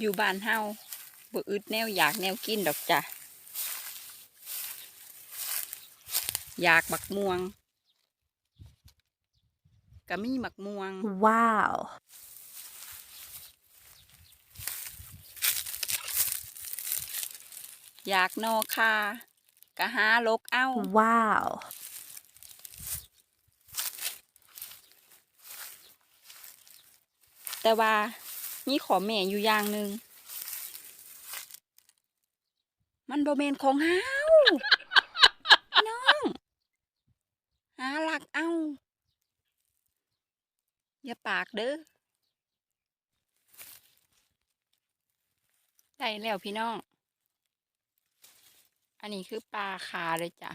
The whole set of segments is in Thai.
อยู่บ้านเฮาบ่อึดแนวอยากแนวกินดอกจ้ะอยากบักม่วงก็มีบักม่วง Wow. อยากนอคาก็หาลกเอ้า Wow. แต่ว่า มีขอแม่อยู่อย่างหนึ่งมันบ่เมนของเฮาน้อง หาหลักเอาอย่าปากเด้อได้แล้วพี่น้อง อันนี้คือปลาคาเลยจ้ะ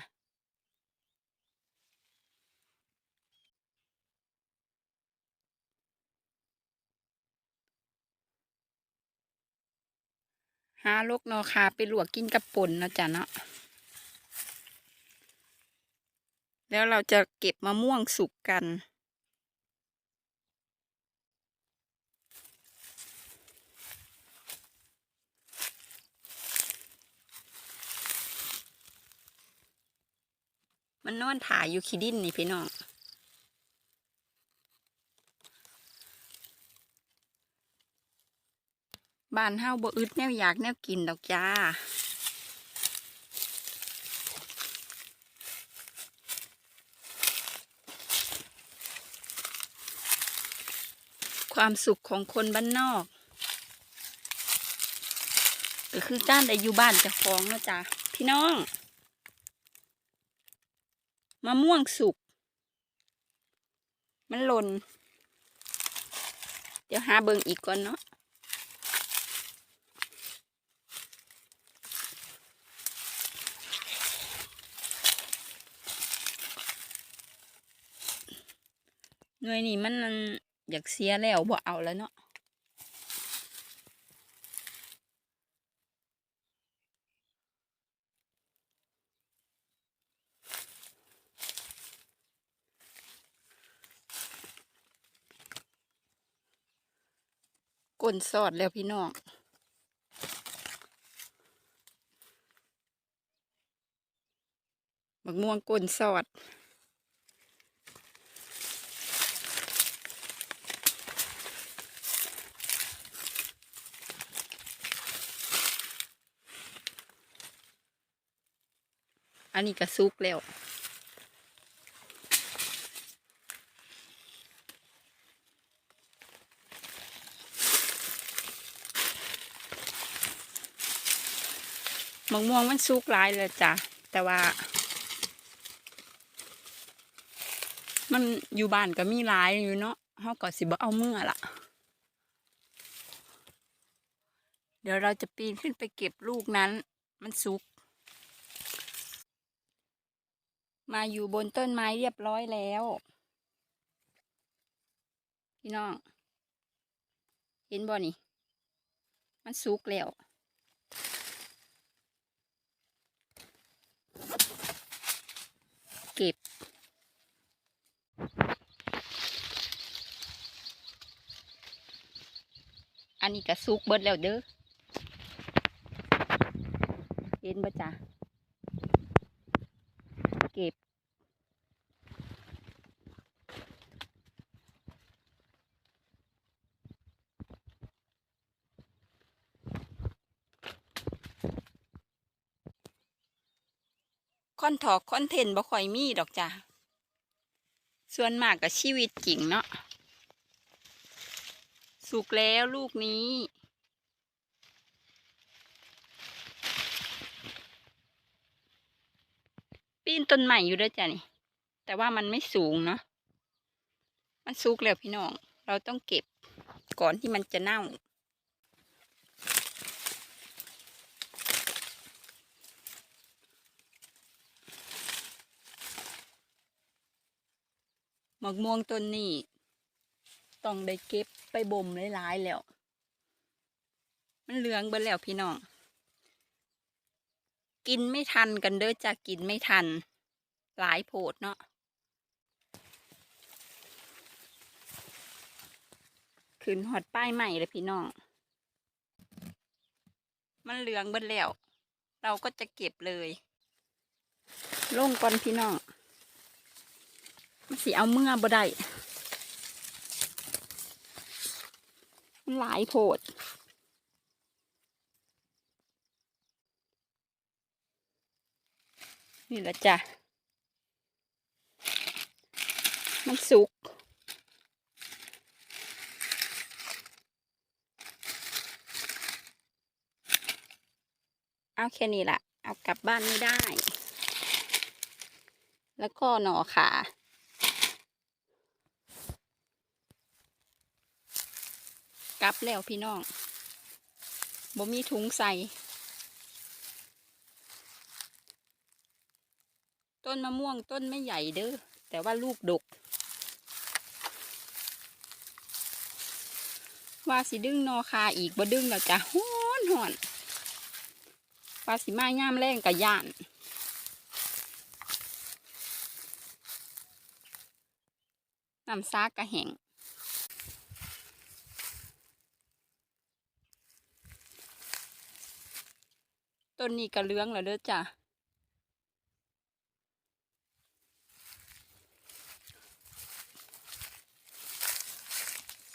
หาลกนอคาไปลวกกินกับป่นนะจ๊ะเนาะแล้วเราจะเก็บมะม่วงสุกกัน มันนอนถ่ายอยู่ขี้ดินนี่พี่น้อง บ้านเฮาบ่อึดแนวอยากแนวกินดอกจ้าความสุขของคนบ้านนอกก็คือการได้อยู่บ้านจะฟ้องนะจ๊ะพี่น้องมะม่วงสุก มันหล่น เดี๋ยวหาเบิงอีกก่อนเนาะ น่วยนี้มันอยากเสียแล้วบ่เอาแล้วเนาะก้นสอดแล้วพี่น้องบักม่วงก้นสอด อันนี้ก็ซุกแล้วมะม่วงมันสุกหลายเลยจ้ะ แต่ว่า มันอยู่บ้านก็มีหลายอยู่เนาะเฮาก็สิบ่เอาเมื่อละเดี๋ยวเราจะปีนขึ้นไปเก็บลูกนั้น มันสุก มาอยู่บนต้นไม้เรียบร้อยแล้ว พี่น้อง เห็นบ่นี่ มันสุกแล้วเก็บ อันนี้ก็สุกเบิดแล้วเด้อ เห็นบ่จ้ะ อนถอกคอนเทนต์บ่ค่อยมีดอกจ้ะส่วนมากกับชีวิตจริงเนาะสุกแล้วลูกนี้ ปีนต้นใหม่อยู่ด้วยจ้ะนี่ แต่ว่ามันไม่สูงเนาะมันสุกแล้วพี่น้อง เราต้องเก็บก่อนที่มันจะเน่า หมกม่วงต้นนี้ต้องได้เก็บไปบ่มหลายๆแล้ว มันเหลืองเบิดแล้วพี่น้อง กินไม่ทันกันเด้อจะกินไม่ทัน หลายโพดเนาะ ขึ้นหอดป้ายใหม่เลยพี่น้อง มันเหลืองเบิดแล้ว เราก็จะเก็บเลย ลงก่อนพี่น้อง มันสิเอาเมื่อบ่ได้มันหลายโพดนี่ละจ้ะ มันสุก เอาแค่นี้ละเอากลับบ้านไม่ได้ แล้วก็หน่อขา กลับแล้วพี่น้องบ่มีถุงใส่ ต้นมะม่วงต้นไม่ใหญ่เด้อแต่ว่าลูกดก ว่าสิดึงนอคาอีกบ่ดึงแล้วจ้ะฮ้อนหอนว่าสิมาย่ามแรงกับย่านน้ำซากกระแหง ต้นนี้กระเลื้องแล้วเด้อจ้ะ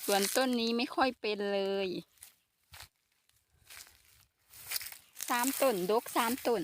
ส่วนต้นนี้ไม่ค่อยเป็นเลยสามต้นดกสามต้น